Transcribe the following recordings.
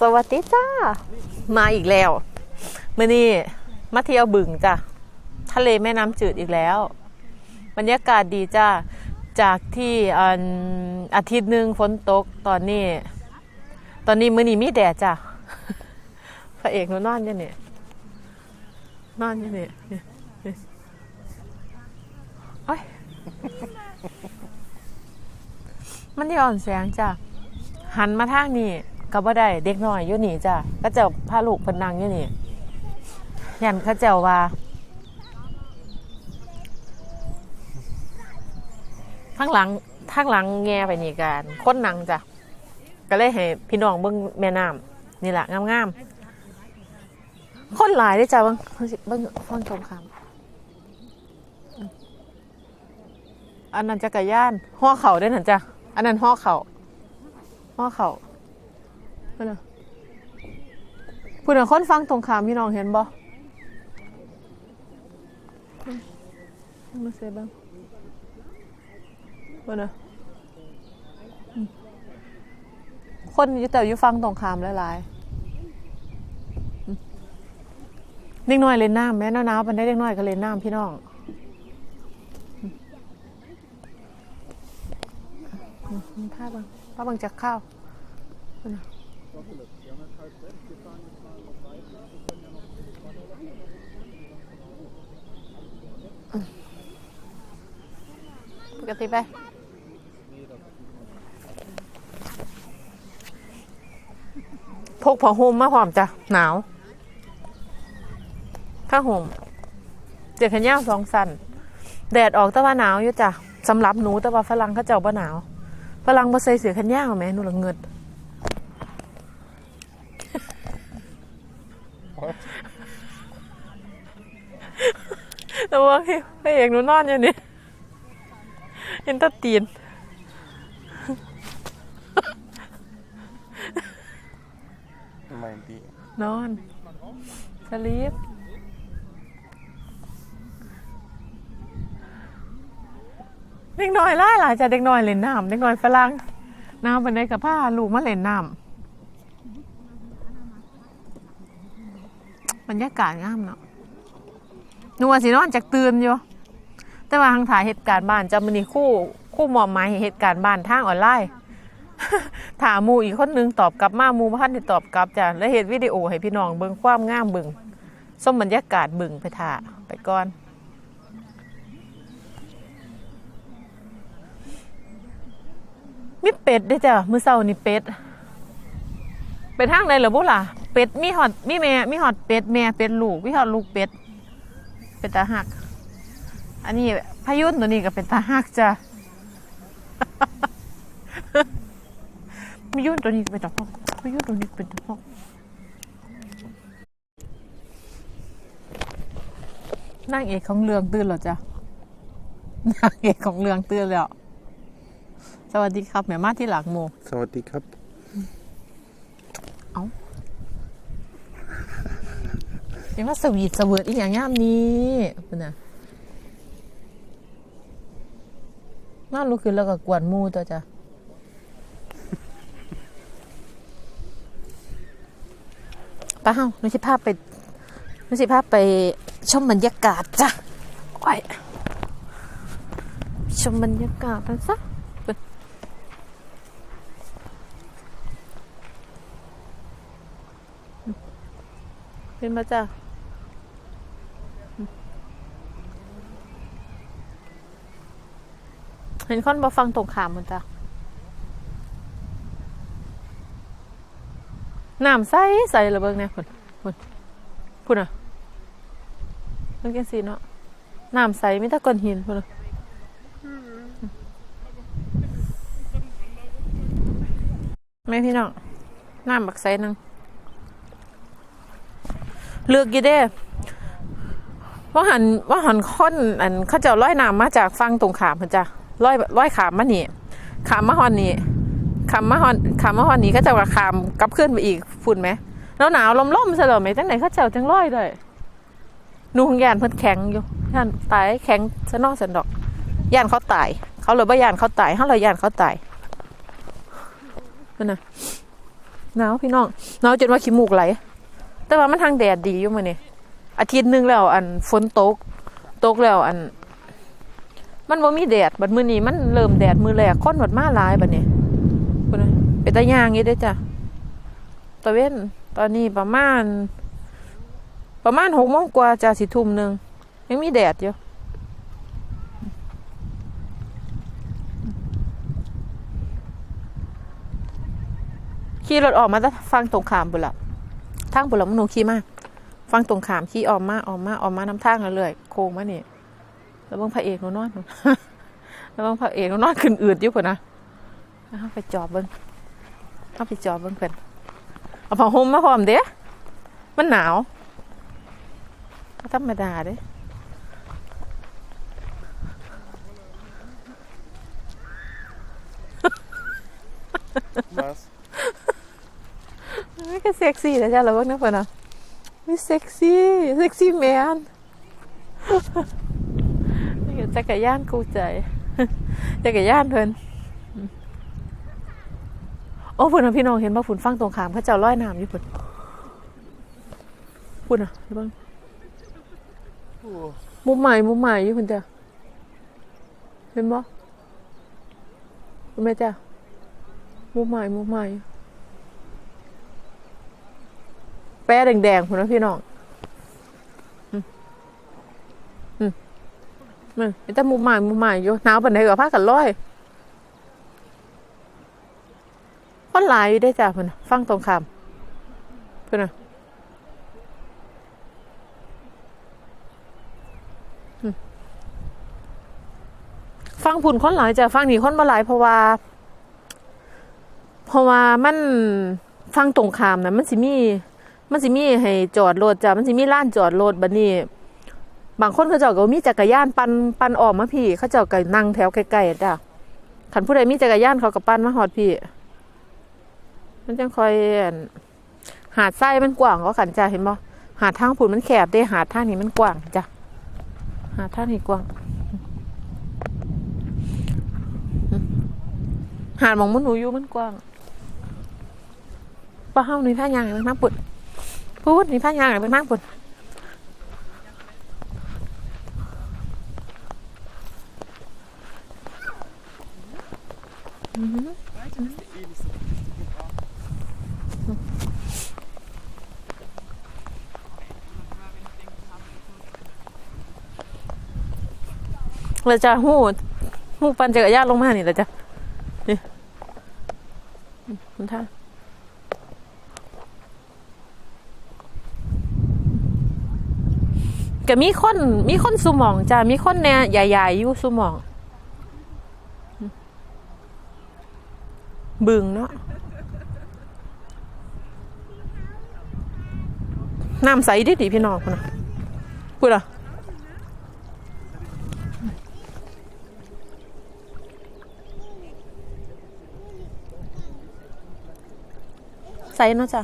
สวัสดีจ้า มาอีกแล้วมื่อนี้มาเที่ยวบึงจ้ะทะเลแม่น้ำจืดอีกแล้ว บรรยากาศดีจ้าจากที่อันอาทิตย์หนึ่งฝนตกตอนนี้ ตอนนี้มื่อนี้มีแดดจ้ะพระเอกนูนอนอยู่นี่นอนอยู่นี่นี่นี่โอ้ยมันย้อนแสงจ้ะหันมาทางนี้ ก็บ่ได้เด็กน้อยอยู่นี่จ้ะก็เจ้าพาลูกเพนนังอยู่นี่ยันเขาเจ้าว่าทางหลังทางหลังแง่ไปนี่กันค้นนังจ้ะก็เลยให้พี่น้องเบิ่งแม่น้ำนี่แหละงามๆคนหลายเด้จ้ะเบิ่งเบิ่งฟังชมคำอันนั้นจักรยานห่อเข่าได้อนั่นจ้ะอันนั้นห่อเข่าห่อเข่า พื่อนน่ะพูดถึงคนฟังตรงขามพี่น้องเห็นบ่อืมาเสียบ้างบ่นนะคนอยู่แต่อยู่ฟังตรงขามหลายๆเด็กน้อยเล่นน้ำแม่หนาวๆปันได้เด็กน้อยก็เล่นน้ำพี่น้องอืมอืมอืมผ้าบังผ้าบังจากข้าว ปกติไปพกผ้าห่มมาพร้อมจ้ะ หนาวผ้าห่มเจ็ดขนยาวสองสันแดดออกแต่ว่าหนาวอยู่จ้ะสำหรับหนูแต่ว่าฝรั่งเขาเจ้าบ่หนาวฝรั่งบ่ใส่เสื้อแขนยาวแหม่หนูละเงิด ว่าพี่พระเอกหนูนอนอยู่นี่เห็นแตะตีนทำไมดีนอนสลีปเด็กน้อยหล่ายหลายจ้ะเด็กน้อยเล่นน้ำเด็กน้อยฝรั่งน้ำเป็นได้กับผ้าลูกมาเล่นน้ำบรรยากาศงามเนาะห นูว่าสินอนจากตื่นอยู่ แต่ว่าทางถ่ายเหตุการณ์บ้านจะมันนี่คู่คู่หมอมหมายเหตุการณ์บ้านทางออนไลน์ถามมูอีกคนนึงตอบกลับมามูพันที่ตอบกลับจ้ะแล้วเห็นวิดีโอให้พี่น้องเบิ่งความงามเบิ่งส้มบรรยากาศเบิ่งไปถ่าไปก่อนมีเป็ดด้วยจ้ะมือเช้านี่เป็ดเป็ดทางไหนเหรอบุล่ะเป็ดมีหอดมีแม่มีหอดเป็ดแม่เป็ดลูกมีหอดลูกเป็ด เป็ดตาหัก อันนี้พายุนตัวนี้ก็เป็นตาหักจ้ะพายุนตัวนี้ก็เป็นตาหักพายุนตัวนี้เป็นตาหักนางเอกของเรื่องตื่นแล้วจ้ะนางเอกของเรื่องตื่นแล้ว สวัสดีครับแม่มาที่หลักโม สวัสดีครับ เห็นว่าสวีทสวิร์ดอีกอย่างย่ามนี้เป็นน่ะน่าลุกขึ้นแล้วก็กวนมูตัวจ้ะป้าเฮาหนูสิพาพไปหนูสิพาพไปชมบรรยากาศจ้ะโอ้ยชมบรรยากาศกันซะเพิ่นเป็นมาจ้ะ เห็นคนมาฟังตรงขามมันจ้ะน้ำใสใสระเบิงเนี่ยพุ่นพุ่นพุ่นอะเบิ่งจังซี่เนาะน้ำใสไมีแต่ก้อนหินพุ่นอะแม่พี่น้องน้ำบักใสนึงเลือกอยู่เด้ว่าหันว่าหันค้นอันเขาจ้าร้อยน้ำมาจากฟังตรงขามเพิ่นจ้ะ ร้อยร้อยขามมานี่ขามมาฮอนนี่ขามมาฮอนขามมาฮอนนี้ก็จะว่าขามกลับขึ้นไปอีกฝุ่นไหมหนาวหนาวลมล่มๆซะเหรอไหมจังไหนเขาเจ้าจังร้อยเลยนูหงยานเพิ่นแข็งอยู่ยานตายแข็งซะนอกสันดอกยานเขาตาย เขาเลยบ่ยานเขาตายเขาเลยยานเขาตายเพิ่นน่ะหนาวพี่น้องหนาวจนว่าขี้มูกไหล แต่ว่ามันทางแดดดีอยู่มื้อนี้อาทิตย์หนึงแล้ว อันฝนตก ตกแล้วอัน มันบ่มีแดดบัดมื้อนี้มันเริ่มแดดมือแรกค้นบัดมาหลายบัดนี้พุ่นน่ะเป็นตาย่างอยู่เด้จ้ะตะเว้นตอนนี้ประมาณ ประมาณ6โมงกว่าจะสิทุ่มหนึ่งยังมีแดดอยู่ขี่รถออกมาจะฟังตรงขามบุนละทางบุนละมันหนูขี่มาฟังตรงขามขี่ออกมาออกมาออกมาน้ำทางแล้วเลยโค้งมานี่ย แล้วบิ่งพระเอกหนูนอนแล้วบิ่งพระเอกหนูนอนขึ้นอืดอยู่พุ่นนะเอาไปจอบเบิ่งเอาไปจอบเบิ่งเพิ่นเอาผ้าห่มมาพร้อมเด้มันหนาวธรรมดาเด้ไม่ก็เซ็กซี่นะจ๊ะเราเบิ่งนะเพิ่นอะไม่เซ็กซี่ เซ็กซี่แมน นี่ก็จักรยานกูใจจักรยานเพิ่นโอ้พิ่นนะพี่น้องเห็นบ่ฝุ่นฟังตรงขามเขาเจ้าลอยน้ำอยู่พิ่นพุ่นอะเบิ่งมุมใหม่มุมใหม่อยู่พิ่นจ้ะเห็นบ่เห็นไหมจ้ะมุมใหม่มุมใหม่แปะแดงๆพุ่นนะพี่น้องอืมอืม มันแต่มุมใหม่มุมใหม่อยู่หนาวปานใดก็พากันลอยคนหลายอยู่ได้จ้ะเพิ่นน่ะฟังตรงคำเพิ่นน่ะฟังผุนคนหลายจะฟังนี่คนมาหลายเพราะว่า เพราะว่ามันฟังตรงขามนะมันสิมี มันสิมีให้จอดรถจ้ะมันสิมีลานจอดรถบัดนี้ บางคนเขาเจ้าก็มีจักรยานปันปันออกมาพี่ เขาเจ้าก็นั่งแถวใกลๆจ้ะขันผู้ใดมีจักรยานเขาก็ปันมาหอดพี่ มันจังคอยหาดไส้มันกว้างก็ขันจ้ะเห็นบ่หาดทางผุนมันแคบได้หาดทางนี้มันกว้างจ้ะหาดทางนี้กว้างหาดมองมุนหนูอยู่มันกว้างป้าเฮานี่ผ้ายางเป็นน้ำปุ่นพูดนี่ผ้ายางเป็นน้ำปุ่นอือหือ เราจะหูหูปั่นจักรยานลงมานี่เราจะคุณท่านก็มีคนมีคนสุหมองจ้ะมีคนเนี่ยใหญ่ๆอยู่สุหมอง บึงเนาะน้ำใสดิดิพี่น้องคนน่ะพูดอะ ใสเนาะจ้ะ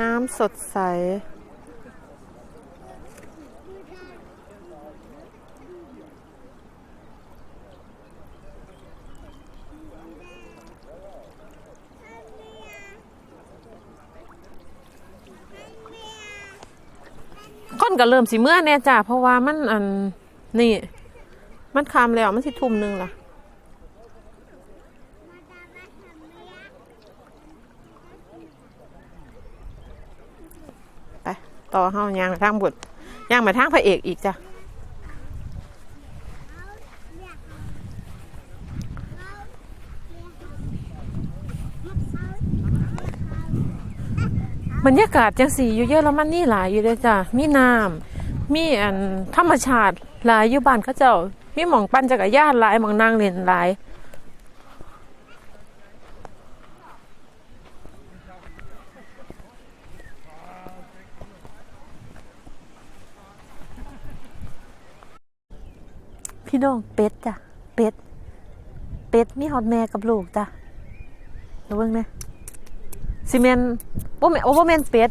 น้ำสดใส คนก็เริ่มสิเมื่อแน่จ้ะ เพราะว่ามันอันนี่ มันคำแล้วมันสิทุ่มหนึ่งล่ะ ไป ต่อเฮายางไปทางบุตรยางไปทางพระเอกอีกจ้ะบรรยากาศจังสีอยู่เยอะแล้วมันนี่หลายอยู่เลยจ้ะมีน้ำมีอันธรรมชาติหลายอยู่บ้านเขาเจ้ามีหมองปั่นจักรยานหลายหมองนั่งเล่นหลาย พี่น้องเป็ดจ้ะ เป็ด เป็ดมีฮอตแม่กับลูกจ้ะเดี๋ยวเบิ่งนะซีเมนบ่แม่นโอ้บ่แม่นเป็ด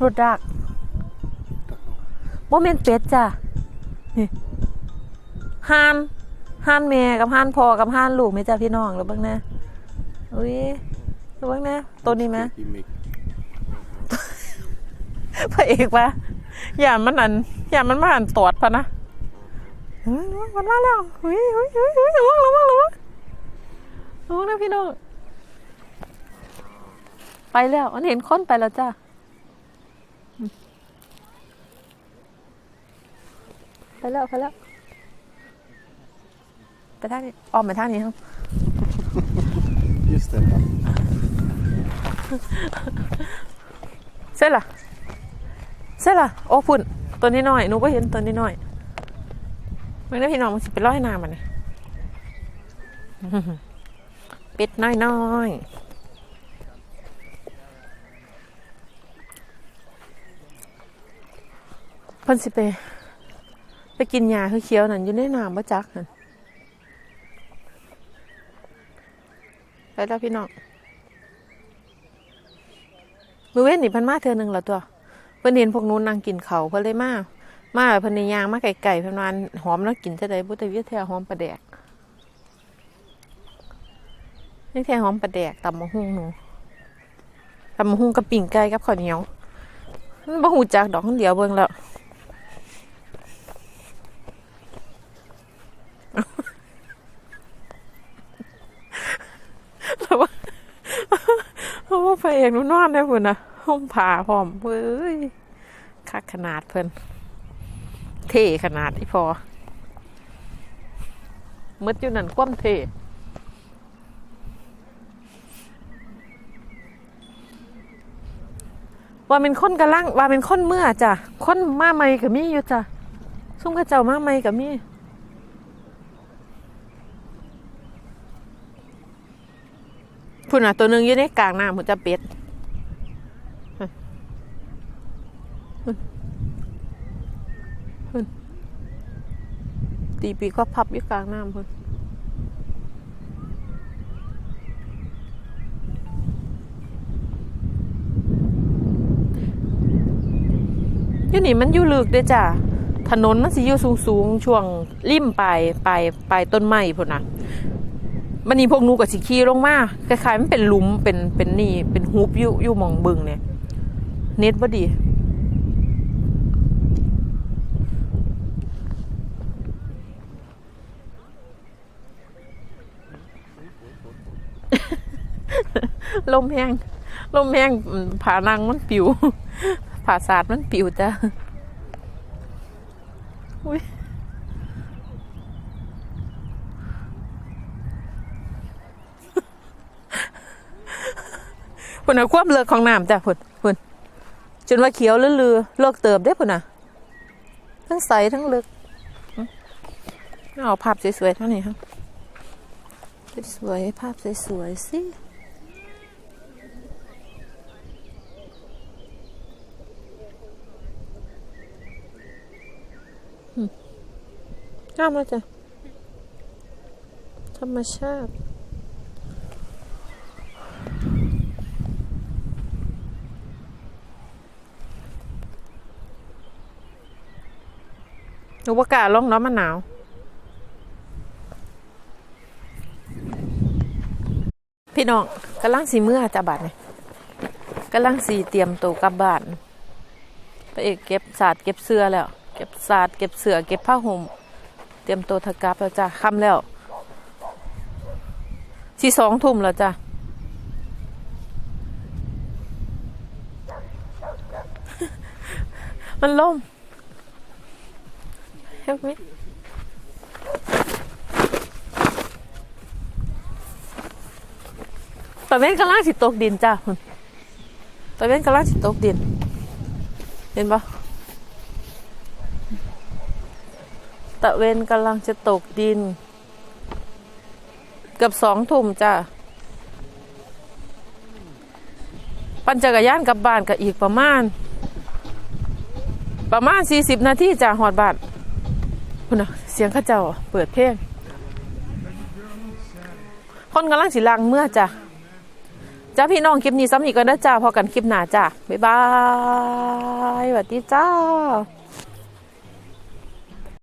รถดักบ่แม่นเป็ดจ้ะ นี่ห่านห้านแม่กับห้านพ่อกับห้านลูกไหมจ้าพี่น้องหรือเบ้างนะอุ้ยหรือเบ้างนะตัวนี้ไหม Gimmick. พระเอกปะอย่ามันอันอย่ามันมาอันตอดพะนะ มันมาแล้วเฮ้ยเฮ้ยเฮ้ยเฮ้ยระวังระวังระวังระวังนะพี่น้องไปแล้วมันเห็นค้นไปแล้วจ้าไปแล้วไปแล้วไปทางนี้ออมไปทางนี้ครับ Just den. ใช่ล่ะใช่ล่ะโอ้พุ่นตัวนี้หน่อยหนูก็เห็นตัวนี้หน่อย มันได้พี่น้องมันสิไปร้อยน้ำมันนี่เป็ดน้อยน้อยๆพิ่นสิไปไปกินยาคือเคี้ยวนั่นอยู่ในน้ำบ่จักนั่นไปแล้วพี่น้องมือเว้นนี่พันมาเทือหนึ่งแล้วตัวเพิ่นเห็นพวกนู้นนั่งกินเขาเพิ่นเลยมา มาเพิ่นในยางมาไก่ๆเพิ่นวาอันหอมแล้วกินเท่าใดบ่แต่วิทยาหอมปลาแดกนี่แท้หอมปลาแดกตำมะฮุ่งหนูตำมะฮุ่งกับปิ่งไก่กับข้าวเหนียวมันบ่ฮู้จักดอกคนเดียวเบิ่งแล้วแล้วว่าโอ้พระเอกหนูนอนได้พุ่นนะห้องผ่าพร้อมเว้ยคักขนาดเพิ่น เทขนาดที่พอมืดอยู่นั่นคว่ำเทว่าเป็นคนกระลังว่าเป็นคนเมื่อจ้ะคนมาใหม่กับมีอยู่จ้ะซุ่มกระเจ้ามาใหม่กับมีพุ่นอะตัวหนึ่งอยู่ในกลางน้ำพุ่นจะเป็ดพุ่น พุ่นตีปีก็พับอยู่กลางน้ำพุ่นยู่นี่มันอยู่ลึกเด้อจ้ะ ถนนมันสิอยู่สูงๆช่วงริมปลายปลายปลายต้นไม้พุ่นน่ะมันนี่พวกนูกับสิขี่ลงมาคล้ายๆมันเป็นหลุมเป็นเป็นนี่เป็นฮูบอยู่อยู่มองบึงเนี่ย เน็ตบ่ดี ลมแห้งลมแห้งผานังมันปิวผาศาสตร์มันปิวจ้ะอุ้ยพุ่นน่ะความเลิกของน้ำจ้ะพุ่นพุ่นจนว่าเขียวเลือๆเลิกเติมได้พุ่นน่ะทั้งใสทั้งลึกอืมเอาภาพสวยๆเท่านี้ครับสวยๆภาพสวยๆสิ งามแล้วจ้ะ ธรรมชาติหนูประกล้าศลงนาะมันหนาวพี่น้องกำลังสีเมื่อจะบัดเนี่ยกำลังสีเตรียมตัวกลับบ้านพระเอกเก็บศาสตร์เก็บเสื้อแล้ว เก็บศาสตร์เก็บเสื้อเก็บผ้าห่ม เตรียมตัวทกลับแล้วจ้ะค่ำแล้วที่สองทุ่มแล้วจ้ะมันล่ม help me ตะเว้นกำลังสิตกดินจ้าคุณตะเว้นกำลังสิตกดิน เห็นปะ ตะเวนกำลังจะตกดิน เกือบสองทุ่มจ้าปั่นจักรยานกลับบ้านก็อีกประมาณ ประมาณสี่สิบนาทีจากหอดบ้านคุณน่ะเสียงข้าเจ้าเปิดเพลงคนกำลังสิลังเมื่อจ้ะจ้าพี่น้องคลิปนี้ซ้ำอีกก็ได้จ้าพอกันคลิปหน้าจ้าบ๊ายบายสวัสดีจ้า